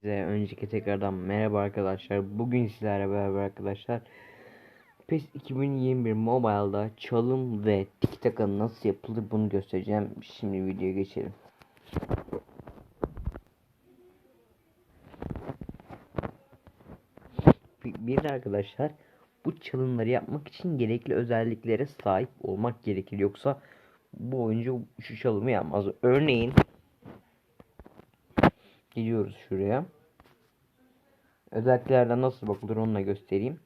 Size önceki tekrardan merhaba arkadaşlar. Bugün sizlerle beraber arkadaşlar PES 2021 Mobile'da çalım ve tik taka nasıl yapılır bunu göstereceğim. Şimdi videoya geçelim. Bir de arkadaşlar bu çalımları yapmak için gerekli özelliklere sahip olmak gerekir. Yoksa bu oyuncu şu çalımı yapmaz. Örneğin Gidiyoruz şuraya. Özelliklerden nasıl bakılır onu da göstereyim.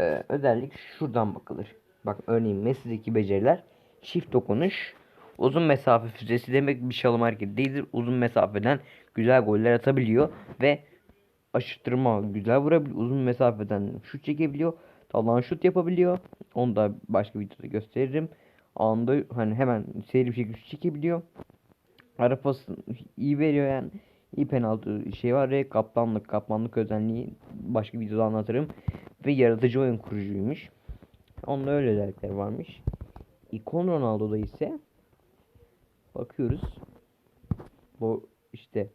Ee, özellik şuradan bakılır. Bak örneğin Messi'deki beceriler çift dokunuş uzun mesafe füzesi demek bir çalım hareketi değildir. Uzun mesafeden güzel goller atabiliyor ve aşıttırma güzel vurabiliyor. Uzun mesafeden şut çekebiliyor. Talan şut yapabiliyor. Onu da başka videoda gösteririm. Anında hani hemen seri bir şekilde şut çekebiliyor. Ara pasını iyi veriyor yani. İyi penaltı şey var ve kaptanlık kaptanlık özelliği başka videoda anlatırım. Ve yaratıcı oyun kurucuymuş. Onda öyle özellikler varmış. İkon Ronaldo'da ise bakıyoruz. Bu işte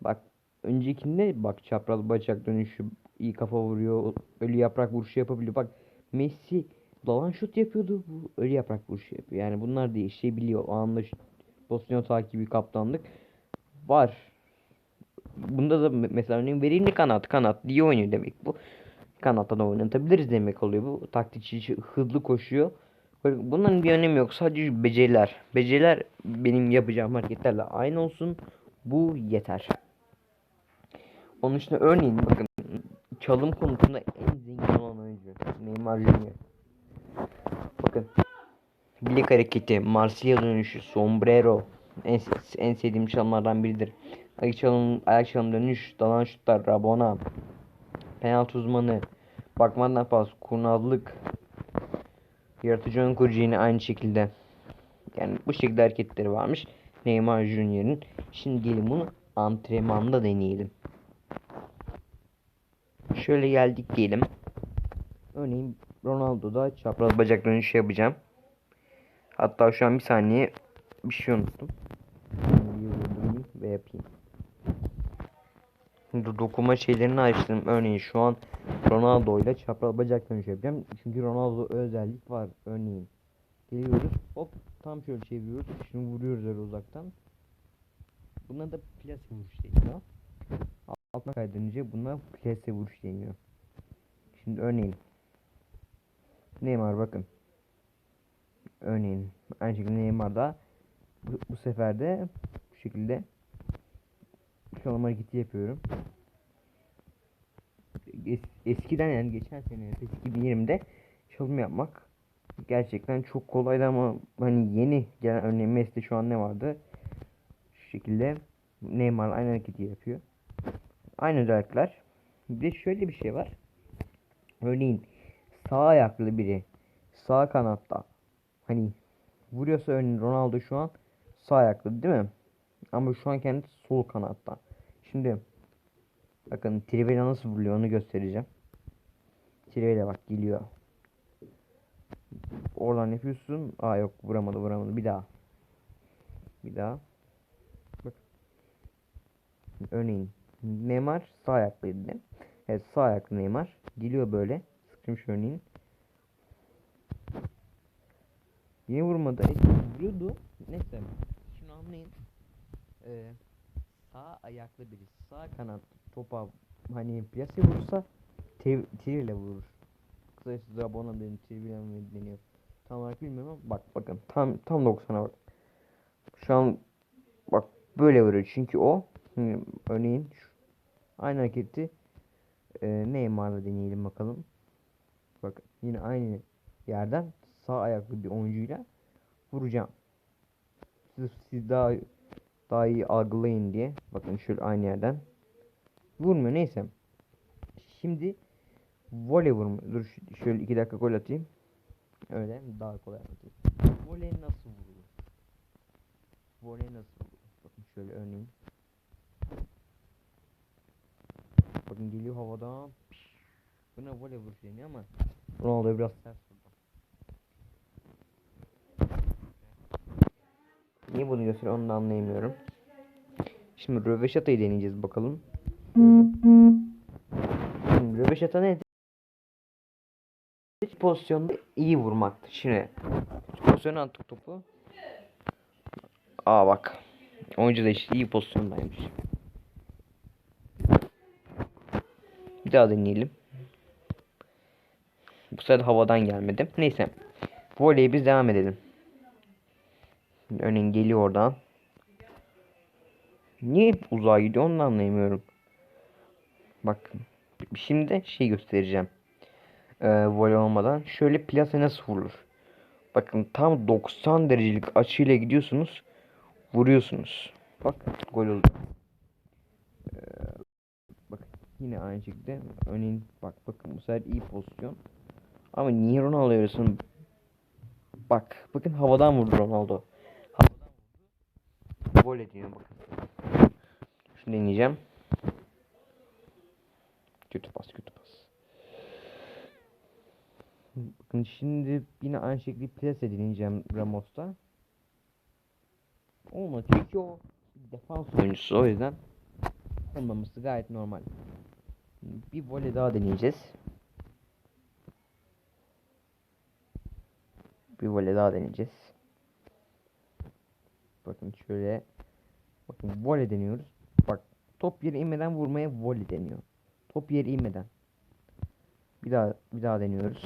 bak öncekinde bak çapraz bacak dönüşü iyi kafa vuruyor. Ölü yaprak vuruşu yapabiliyor. Bak Messi dalan şut yapıyordu. Bu ölü yaprak vuruşu yapıyor. Yani bunlar değişebiliyor. O anda pozisyon takibi kaptanlık var. Bunda da me- mesela örneğin verimli kanat kanat diye oynuyor demek bu. Kanatta da oynatabiliriz demek oluyor bu. Taktikçi hızlı koşuyor. Bunların bir önemi yok. Sadece beceriler. Beceriler benim yapacağım hareketlerle aynı olsun. Bu yeter. Onun dışında örneğin bakın çalım konusunda en zengin olan oyuncu Neymar Junior. Bakın bilek hareketi, Marsilya dönüşü, sombrero en, en sevdiğim çalımlardan biridir. Ayak çalım, ayak çalım dönüş, dalan şutlar, Rabona, penaltı uzmanı, bakmadan pas, kurnazlık, yaratıcı ön kurucu yine aynı şekilde. Yani bu şekilde hareketleri varmış Neymar Junior'ın. Şimdi gelin bunu antrenmanda deneyelim. Şöyle geldik diyelim. Örneğin Ronaldo'da çapraz bacak dönüşü yapacağım. Hatta şu an bir saniye bir şey unuttum. Şimdi dokuma şeylerini açtım. Örneğin şu an Ronaldo ile çapraz bacak dönüşü yapacağım. Çünkü Ronaldo özellik var. Örneğin geliyoruz hop tam şöyle çeviriyoruz. Şimdi vuruyoruz öyle uzaktan. Buna da plase vuruş deniyor. Altına kaydırınca buna plase vuruş deniyor. Şimdi örneğin Neymar bakın. Örneğin aynı şekilde Neymar da bu, bu sefer de bu şekilde çalım hareketi yapıyorum. Es, eskiden yani geçen sene PES 2020'de çalım yapmak gerçekten çok kolaydı ama hani yeni gelen örneğin Messi'de şu an ne vardı? Şu şekilde Neymar aynı hareketi yapıyor. Aynı özellikler. Bir de şöyle bir şey var. Örneğin sağ ayaklı biri sağ kanatta hani vuruyorsa örneğin Ronaldo şu an sağ ayaklı değil mi? Ama şu an kendisi sol kanatta. Şimdi bakın Trivela nasıl vuruyor onu göstereceğim. Trivela bak geliyor. Oradan yapıyorsun. Aa yok vuramadı vuramadı. Bir daha. Bir daha. Bak. Örneğin Neymar sağ ayaklıydı. Evet sağ ayaklı Neymar. Geliyor böyle. Sıkmış örneğin. Yine vurmadı. Eski vuruyordu. Neyse. Şunu anlayın. Ee, sağ ayaklı biri sağ kanat topa hani plase vurursa tir ile vurur. Kısacası Rabona deniyor, Trivela mı deniyor. Tam olarak bilmiyorum ama bak bakın tam tam 90'a bak. Şu an bak böyle vuruyor çünkü o örneğin şu, aynı hareketi e, Neymar'la deneyelim bakalım. Bak yine aynı yerden sağ ayaklı bir oyuncuyla vuracağım. Siz, siz daha daha iyi algılayın diye. Bakın şöyle aynı yerden. Vurmuyor neyse. Şimdi voley vurma. Dur şöyle iki dakika gol atayım. Öyle daha kolay anlatayım. Voley nasıl vurulur? Voley nasıl vurulur? Bakın şöyle örneğin. Bakın geliyor havadan. Buna voley vuruş deniyor ama Ronaldo biraz ters vurdu. Niye bunu gösteriyor onu da anlayamıyorum. Şimdi Röveşata'yı deneyeceğiz bakalım. Şimdi röveşata nedir? Pozisyonda iyi vurmaktır. Şimdi pozisyona attık topu. Aa bak. Oyuncu da işte iyi pozisyondaymış. Bir daha deneyelim. Bu sefer havadan gelmedi. Neyse. Voleye biz devam edelim. Örneğin geliyor oradan. Niye hep uzağa gidiyor onu anlayamıyorum. Bak şimdi şey göstereceğim. Ee, voley olmadan. Şöyle plase nasıl vurulur? Bakın tam 90 derecelik açıyla gidiyorsunuz. Vuruyorsunuz. Bak gol oldu. Ee, bak yine aynı şekilde. Örneğin bak bakın bu sefer iyi pozisyon. Ama niye Ronaldo arıyorsun? Bak bakın havadan vurdu Ronaldo. Gol ediyor bakın. Şunu deneyeceğim. Kötü pas kötü pas. Bakın şimdi yine aynı şekilde plase deneyeceğim Ramos'ta. Olmadı çünkü o defans oyuncusu o yüzden olmaması gayet normal. Bir voley daha deneyeceğiz. Bir voley daha deneyeceğiz. Bakın şöyle. Bakın voley deniyoruz. Bak top yere inmeden vurmaya voley deniyor. Top yere inmeden. Bir daha bir daha deniyoruz.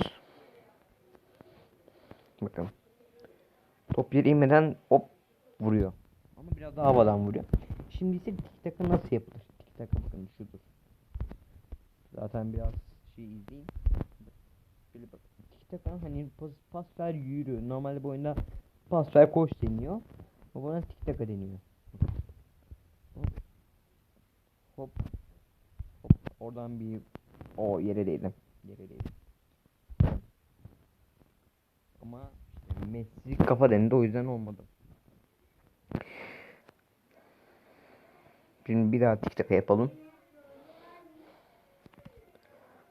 Bakın. Top yere inmeden hop vuruyor. Ama biraz daha havadan vuruyor. Şimdi ise tik taka nasıl yapılır? Tik taka bakın şudur. Zaten biraz şey izleyin. Şöyle bak. Tik taka hani pas, pas ver yürü. Normalde bu oyunda pas ver koş deniyor. Ama buna tik taka deniyor. Hop. Hop. Hop. Oradan bir o yere değdim. Yere değdim. Ama işte Messi kafa denedi o yüzden olmadı. Şimdi bir daha tik taka yapalım.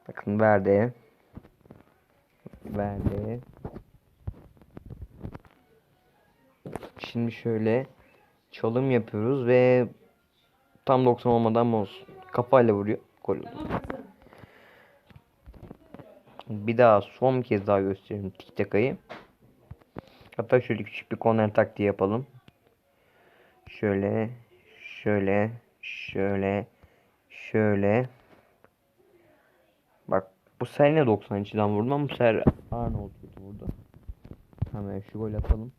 Bakın verdi. Verdi. Şimdi şöyle çalım yapıyoruz ve tam 90 olmadan mouse kafayla vuruyor. Gol oldu. Bir daha son kez daha göstereyim tik takayı. Hatta şöyle küçük bir korner taktiği yapalım. Şöyle, şöyle, şöyle, şöyle. Bak bu sefer yine 90 içinden vurdum ama bu sefer Arnold vurdu. Hemen şu gol atalım.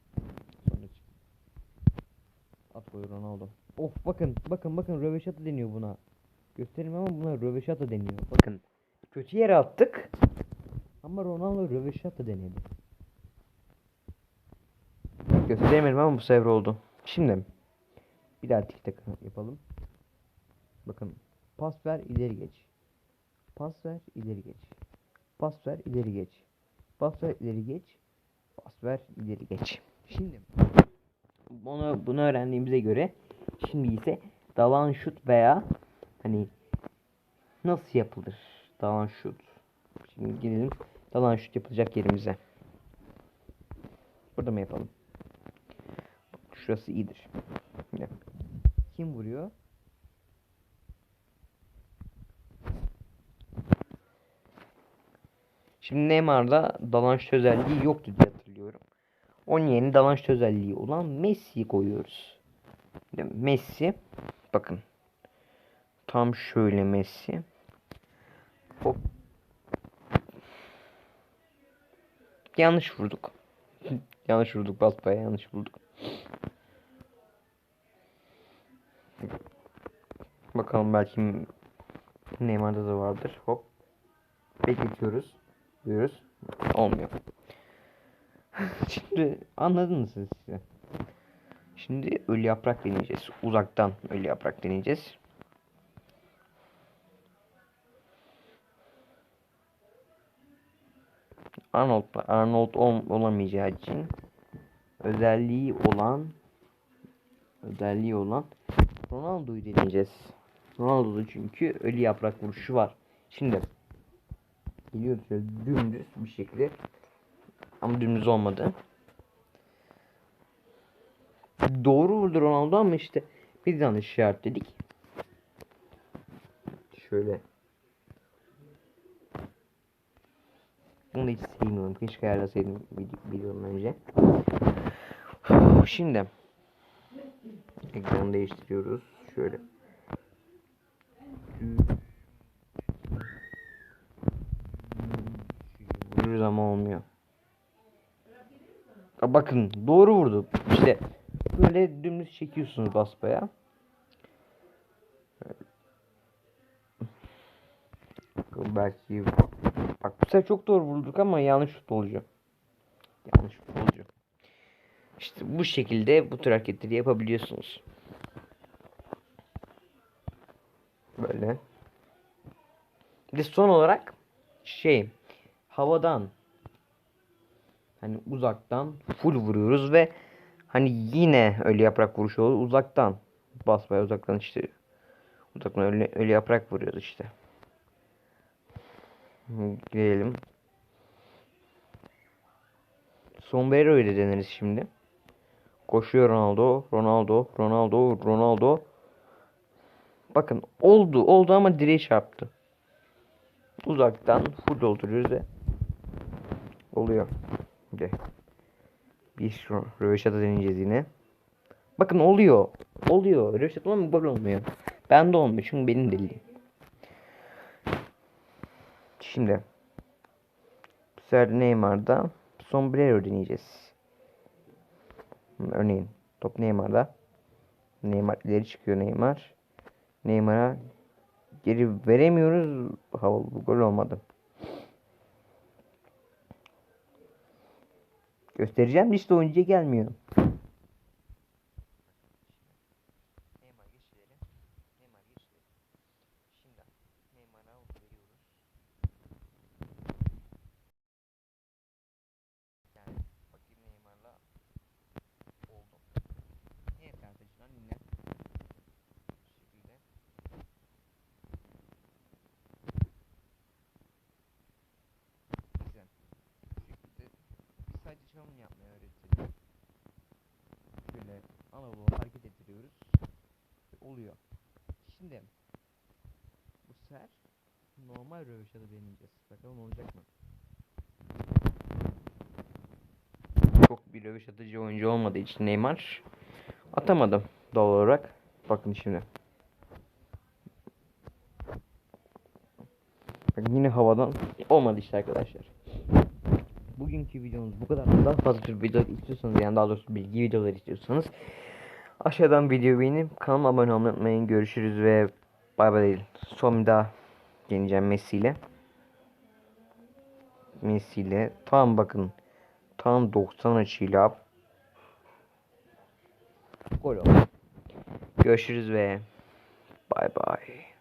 Golü Ronaldo. Of bakın bakın bakın röveşata deniyor buna. Göstereyim ama buna röveşata deniyor. Bakın kötü yere attık. Ama Ronaldo röveşata denedi. Gösteremedim ama bu sefer oldu. Şimdi bir daha tik tak yapalım. Bakın pas ver ileri geç. Pas ver ileri geç. Pas ver ileri geç. Pas ver ileri geç. Pas ver ileri geç. Şimdi bunu bunu öğrendiğimize göre şimdi ise dalan şut veya hani nasıl yapılır dalan şut. Şimdi gidelim dalan şut yapılacak yerimize. Burada mı yapalım? Şurası iyidir. Şimdi kim vuruyor? Şimdi Neymar'da dalanş özelliği yoktu diye. Onun yerine dalanş özelliği olan Messi'yi koyuyoruz. Messi bakın. Tam şöyle Messi. Hop. Yanlış vurduk. yanlış vurduk basbaya yanlış vurduk. Bakalım belki Neymar'da da vardır. Hop. Bekletiyoruz. Diyoruz. Olmuyor. Şimdi anladınız siz. Şimdi ölü yaprak deneyeceğiz. Uzaktan ölü yaprak deneyeceğiz. Arnold Arnold ol, olamayacağı için özelliği olan özelliği olan Ronaldo'yu deneyeceğiz. Ronaldo'da çünkü ölü yaprak vuruşu var. Şimdi Geliyoruz şöyle dümdüz bir şekilde. Ama dümdüz olmadı. Doğru vurdu Ronaldo ama işte bir yanlış işaretledik. Şöyle. Bunu hiç sevmiyorum. Keşke ayarlasaydım vid- videodan önce. Şimdi ekranı değiştiriyoruz. Şöyle. Vuruyoruz ama olmuyor. Bakın doğru vurdu. İşte böyle dümdüz çekiyorsunuz basbaya. Belki bak bu sefer çok doğru vurduk ama yanlış futbolcu. Yanlış futbolcu. İşte bu şekilde bu tür hareketleri yapabiliyorsunuz. Böyle. De son olarak şey havadan hani uzaktan full vuruyoruz ve hani yine öyle yaprak vuruşu olur uzaktan basmaya uzaktan işte uzaktan öyle, öyle yaprak vuruyoruz işte. Girelim. Sombrero ile deneriz şimdi. Koşuyor Ronaldo, Ronaldo, Ronaldo, Ronaldo. Bakın oldu, oldu ama direğe çarptı. Uzaktan full dolduruyoruz ve oluyor. De. Bir röveşata deneyeceğiz yine. Bakın oluyor. Oluyor. Röveşata ama gol olmuyor. Ben de olmuyor çünkü benim deliyim. Şimdi bu sefer Neymar'da sombrero deneyeceğiz. Örneğin top Neymar'da. Neymar ileri çıkıyor Neymar. Neymar'a geri veremiyoruz. Havalı gol olmadı. Göstereceğim liste oyuncuya gelmiyor. Neymar geçirelim. Neymar geçirelim. Şimdi Neymar'a veriyoruz. Yani fakir Neymar'la oldu. Evet arkadaşlar yine şu şekilde güzel. Bu şekilde biz sadece çalım yapmayı öğretiyoruz. Şöyle Anadolu hareket ettiriyoruz. Oluyor. Şimdi bu sefer normal röveşata deneyeceğiz. Bakalım olacak mı? Çok bir röveşatıcı oyuncu olmadığı için Neymar atamadım doğal olarak. Bakın şimdi. Bakın yine havadan olmadı işte arkadaşlar. Bugünkü videomuz bu kadar. Daha fazla tür video istiyorsanız yani daha doğrusu bilgi videoları istiyorsanız aşağıdan videoyu beğenip kanalıma abone olmayı unutmayın. Görüşürüz ve bay bay değil. Son bir daha geleceğim Messi ile. Messi ile. Tam bakın. Tam 90 açıyla gol oldu. Görüşürüz ve bay bay.